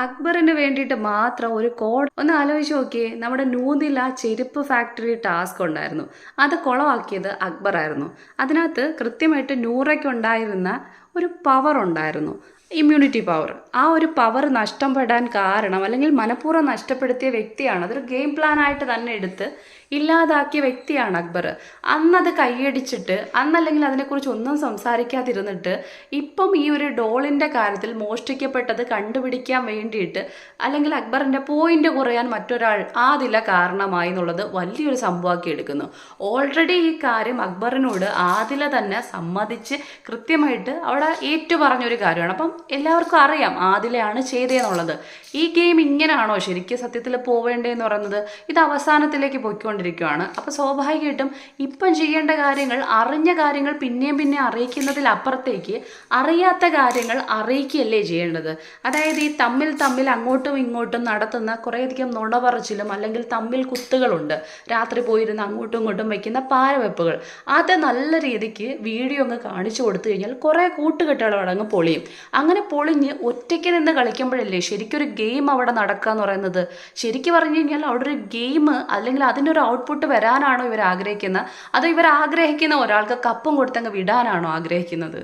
അക്ബറിന് വേണ്ടിയിട്ട് മാത്രം ഒരു കോഡ് ഒന്ന് ആലോചിച്ച് നോക്കിയേ. നമ്മുടെ നൂതിൽ ആ ചെരുപ്പ് ഫാക്ടറി ടാസ്ക് ഉണ്ടായിരുന്നു. അത് കുളമാക്കിയത് അക്ബറായിരുന്നു. അതിനകത്ത് കൃത്യമായിട്ട് നൂറയ്ക്ക് ഉണ്ടായിരുന്ന ഒരു പവർ ഉണ്ടായിരുന്നു. ഇമ്മ്യൂണിറ്റി പവർ ആ ഒരു പവർ നഷ്ടപ്പെടാൻ കാരണം അല്ലെങ്കിൽ മനഃപൂർവം നഷ്ടപ്പെടുത്തിയ വ്യക്തിയാണ്. അതൊരു ഗെയിം പ്ലാൻ ആയിട്ട് തന്നെ എടുത്ത് ഇല്ലാതാക്കിയ വ്യക്തിയാണ് അക്ബർ. അന്നത് കൈയടിച്ചിട്ട് അന്നല്ലെങ്കിൽ അതിനെക്കുറിച്ച് ഒന്നും സംസാരിക്കാതിരുന്നിട്ട് ഇപ്പം ഈ ഒരു ഡോളിന്റെ കാര്യത്തിൽ മോഷ്ടിക്കപ്പെട്ടത് കണ്ടുപിടിക്കാൻ വേണ്ടിയിട്ട് അല്ലെങ്കിൽ അക്ബറിന്റെ പോയിന്റ് കുറയാൻ മറ്റൊരാൾ ആദില കാരണമായി എന്നുള്ളത് വലിയൊരു സംഭവമാക്കി എടുക്കുന്നു. ഓൾറെഡി ഈ കാര്യം അക്ബറിനോട് ആദില തന്നെ സമ്മതിച്ച് കൃത്യമായിട്ട് അവിടെ ഏറ്റു പറഞ്ഞൊരു കാര്യമാണ്. അപ്പം എല്ലാവർക്കും അറിയാം ആദിലയാണ് ചെയ്തതെന്നുള്ളത്. ഈ ഗെയിം ഇങ്ങനെയാണോ ശരിക്കും സത്യത്തിൽ പോവേണ്ടതെന്ന് പറയുന്നത്? ഇത് അവസാനത്തിലേക്ക് പോയിക്കൊണ്ടിരിക്കുകയാണ്. അപ്പോൾ സ്വാഭാവികമായിട്ടും ഇപ്പം ചെയ്യേണ്ട കാര്യങ്ങൾ അറിഞ്ഞ കാര്യങ്ങൾ പിന്നെയും പിന്നെ അറിയിക്കുന്നതിൽ അപ്പുറത്തേക്ക് അറിയാത്ത കാര്യങ്ങൾ അറിയിക്കുകയല്ലേ ചെയ്യേണ്ടത്? അതായത് ഈ തമ്മിൽ തമ്മിൽ അങ്ങോട്ടും ഇങ്ങോട്ടും നടത്തുന്ന കുറേയധികം നുണ പറച്ചിലും അല്ലെങ്കിൽ തമ്മിൽ കുത്തുകളുണ്ട്. രാത്രി പോയിരുന്ന് അങ്ങോട്ടും ഇങ്ങോട്ടും വയ്ക്കുന്ന പാരവെപ്പുകൾ. അത് നല്ല രീതിക്ക് വീഡിയോ അങ്ങ് കാണിച്ചു കൊടുത്തു കഴിഞ്ഞാൽ കുറേ കൂട്ടുകെട്ടുകൾ അടങ്ങ് പൊളിയും. അങ്ങനെ പൊളിഞ്ഞ് ഒറ്റയ്ക്ക് നിന്ന് കളിക്കുമ്പോഴല്ലേ ശരിക്കൊരു ഗെയിം അവിടെ നടക്കുക എന്ന് പറയുന്നത്? ശരിക്കും പറഞ്ഞു കഴിഞ്ഞാൽ അവിടെ ഒരു ഗെയിം അല്ലെങ്കിൽ അതിന്റെ ഒരു ഔട്ട്പുട്ട് വരാനാണോ ഇവർ ആഗ്രഹിക്കുന്നത്? അതോ ഇവർ ആഗ്രഹിക്കുന്ന ഒരാൾക്ക് കപ്പും കൊടുത്തങ്ങ് വിടാനാണോ ആഗ്രഹിക്കുന്നത്?